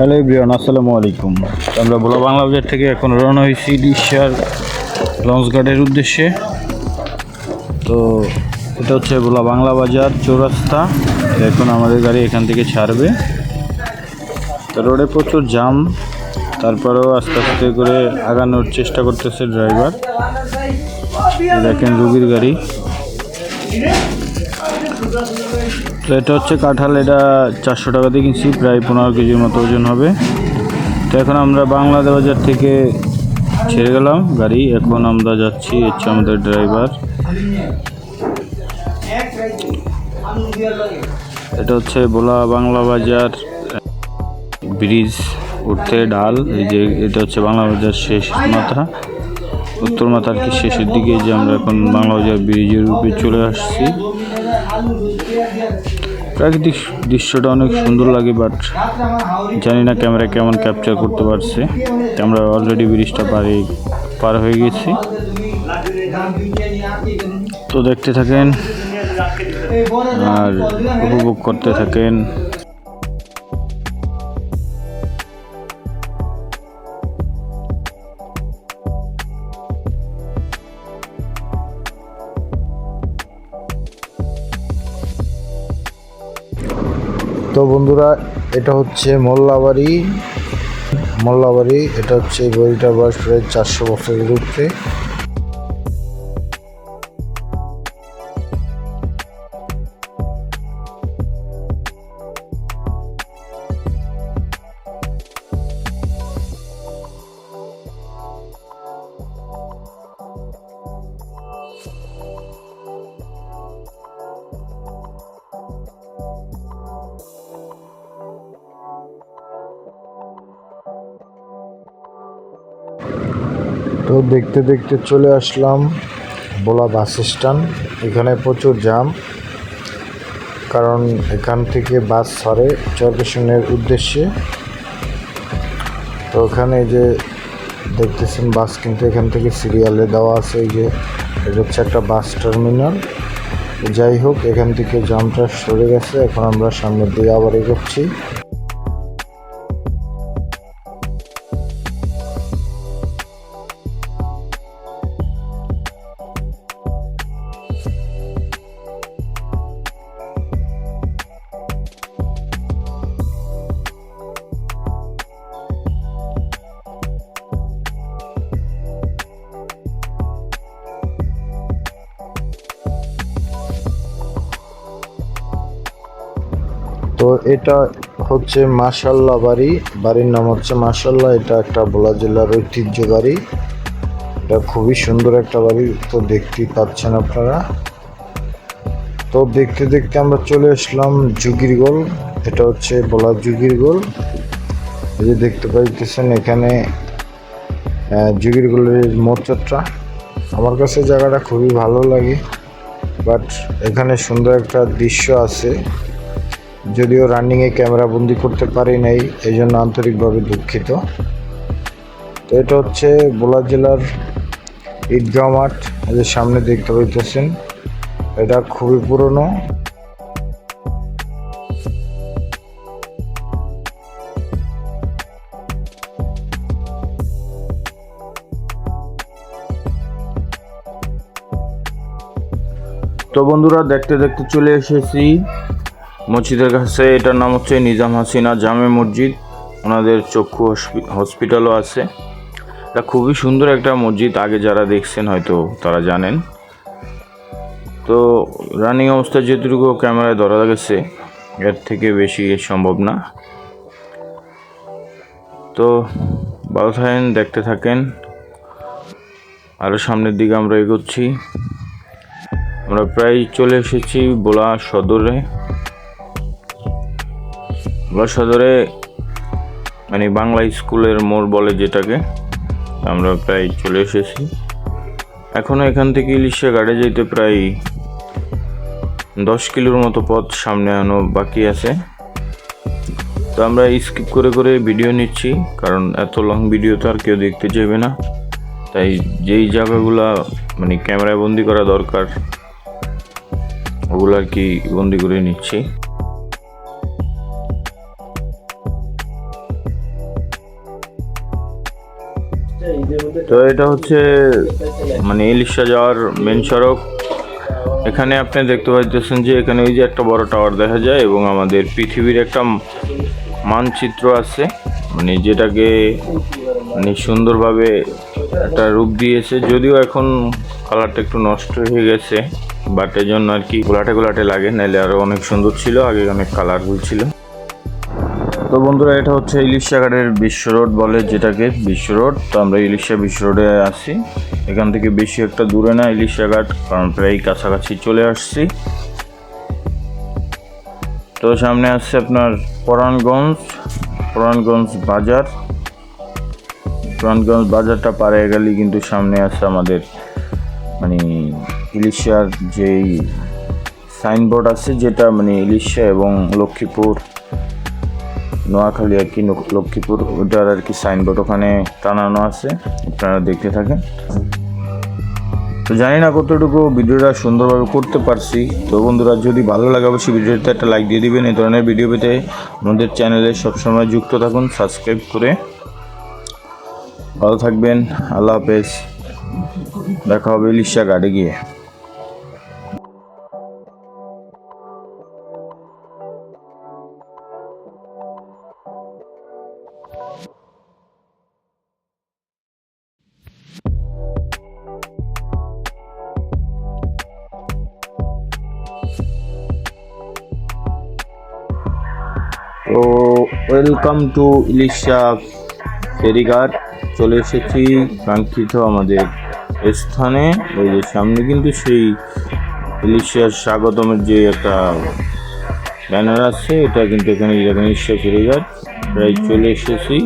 Hello ইব্রিয়ান আসসালামু আলাইকুম। আমরা ভোলা বাংলা বাজার থেকে এখন রওনা হয়েছি ডিশার লঞ্চ গার্ডের উদ্দেশ্যে। তো এটা হচ্ছে ভোলা বাংলা বাজার চৌরাস্তা। এখন আমাদের গাড়ি এখান থেকে ছাড়বে। তো রোডে প্রচুর জাম তারপরেও আস্তে আস্তে করে আগানোর চেষ্টা করতেছে ড্রাইভার। দেখেন রুগীর গাড়ি। তো এটা হচ্ছে কাঁঠাল, এটা চারশো টাকা দিয়ে কিনছি, প্রায় পনেরো কেজির মতো ওজন হবে। তো এখন আমরা বাংলাদেশ বাজার থেকে ছেড়ে গেলাম গাড়ি। এখন আমরা যাচ্ছি হচ্ছে আমাদের ড্রাইভার এটা হচ্ছে বোলা বাংলা বাজার, ব্রিজ উঠতে ডাল। এই যে এটা হচ্ছে বাংলা বাজার শেষ মাথা। উত্তর মাথার কি শেষের দিকে যে আমরা এখন বাংলা বাজার ব্রিজের উপরে চলে আসছি। প্রাকৃতিক দৃশ্যটা অনেক সুন্দর লাগে বাট জানি না ক্যামেরা কেমন ক্যাপচার করতে পারছে। আমরা অলরেডি ব্রিজটা পারে পার হয়ে গেছি। তো দেখতে থাকেন, আর উপভোগ করতে থাকেন। তো বন্ধুরা এটা হচ্ছে মোল্লাবাড়ি। মোল্লাবাড়ি এটা হচ্ছে এই বয়স প্রায় চারশো বছরের উপরে তো দেখতে দেখতে চলে আসলাম বোলা বাস স্ট্যান্ড। এখানে প্রচুর জাম কারণ এখান থেকে বাস ছাড়ে চরকেশনের উদ্দেশ্যে। তো ওখানে যে দেখতেছেন বাস, কিন্তু এখান থেকে সিরিয়ালে দেওয়া আছে এই যে এটা হচ্ছে একটা বাস টার্মিনাল। যাই হোক, এখান থেকে জামটা সরে গেছে, এখন আমরা সামনের দিকে আবার এগোচ্ছি। তো এটা হচ্ছে মাসাল্লাহ বাড়ি। বাড়ির নাম হচ্ছে মাসাল্লাহ এটা একটা বোলা জেলার ঐতিহ্য বাড়ি। এটা খুবই সুন্দর একটা বাড়ি, তো দেখতেই পাচ্ছেন আপনারা। তো দেখতে দেখতে আমরা চলে আসলাম যুগির গোল। এটা হচ্ছে বোলা যুগির গোল। এই যে দেখতে পাইতেছেন এখানে যুগির গোলের মোচরটা আমার কাছে জায়গাটা খুবই ভালো লাগে, বাট এখানে সুন্দর একটা দৃশ্য আছে। যদিও রানিংয়ে ক্যামেরা বন্দি করতে পারি নাই, এই জন্য আন্তরিকভাবে দুঃখিত। তো এটা হচ্ছে বোলা জেলার ঈদগাঁও মাঠ যে সামনে দেখতে পাইতেছেন, এটা খুবই পুরনো। তো বন্ধুরা, দেখতে দেখতে চলে এসেছি মসজিদের কাছে, এটার নাম হচ্ছে নিজাম হাসিনা জামে মসজিদ। ওনাদের চক্ষু হসপি- হসপিটালও আছে। এটা খুবই সুন্দর একটা মসজিদ, আগে যারা দেখছেন হয়তো তারা জানেন। তো রানিং অবস্থায় যেটুকু ক্যামেরায় ধরা গেছে, এর থেকে বেশি সম্ভব না। তো ভালো থাকেন, দেখতে থাকেন। আরও সামনের দিকে আমরা এগোচ্ছি। আমরা প্রায় চলে এসেছি বোলা সদরে। বোলা সদরে মানে বাংলা স্কুলের মোড় বলে যেটাকে, আমরা প্রায় চলে এসেছি। এখনও এখান থেকে ইলিশা গাড়ি যেতে প্রায় দশ কিলোর মতো পথ সামনে আনো বাকি আছে। তো আমরা স্কিপ করে করে ভিডিও নিচ্ছি, কারণ এত লং ভিডিও তো আর কেউ দেখতে চাইবে না। তাই যেই জায়গাগুলো মানে ক্যামেরায় বন্দি করা দরকার, ওগুলো আর কি বন্দি করে নিচ্ছি। তো এটা হচ্ছে মানে ইলিশা যাওয়ার মেন সড়ক। এখানে আপনি দেখতে পাচ্ছেন যে এখানে ওই যে একটা বড় টাওয়ার দেখা যায় এবং আমাদের পৃথিবীর একটা মানচিত্র আছে। মানে যেটাকে মানে সুন্দরভাবে একটা রূপ দিয়েছে। যদিও এখন কালারটা একটু নষ্ট হয়ে গেছে বাট এই জন্য আর কি গোলাটে গোলাটে লাগে নাহলে আরও অনেক সুন্দর ছিল, আগে অনেক কালারফুল ছিল। তো বন্ধুরা, এটা হচ্ছে ইলিশা ঘাটের বিশ্ব রোড বলে যেটাকে, বিশ্ব রোড। তো আমরা ইলিশা বিশ্ব রোডে আছি। এখান থেকে বেশি একটা দূরে না ইলিশা ঘাট, কারণ প্রায় কাছাকাছি চলে আসছি। তো সামনে আসছে আপনার পরাণগঞ্জ পরাণগঞ্জ বাজার। পরাণগঞ্জ বাজারটা পারে গেলে কিন্তু সামনে আছে আমাদের মানে ইলিশার যেই সাইনবোর্ড আছে, যেটা মানে ইলিশা এবং লক্ষ্মীপুর নোয়াখালী আর কি লক্ষ্মীপুর ওটার আর কি সাইনবোর্ড ওখানে টানানো আছে, আপনারা দেখতে থাকেন। তো জানি না কতটুকু ভিডিওটা সুন্দরভাবে করতে পারছি। তো বন্ধুরা, যদি ভালো লাগে অবশ্যই ভিডিওতে একটা লাইক দিয়ে দিবেন। এই ধরনের ভিডিও পেতে আমাদের চ্যানেলে সবসময় যুক্ত থাকুন সাবস্ক্রাইব করে। ভালো থাকবেন, আল্লাহ হাফেজ। দেখা হবে ইলিশা গাড়ি গিয়ে। তো ওয়েলকাম টু ইলিশা ফেরিঘাট চলে এসেছি কাঙ্ক্ষিত আমাদের স্থানে, ওই যে সামনে কিন্তু সেই ইলিশিয়ার স্বাগতমের যে একটা ব্যানার আছে, এটা কিন্তু এখানে ইলিশা ফেরিঘাট প্রায় চলে এসেছি।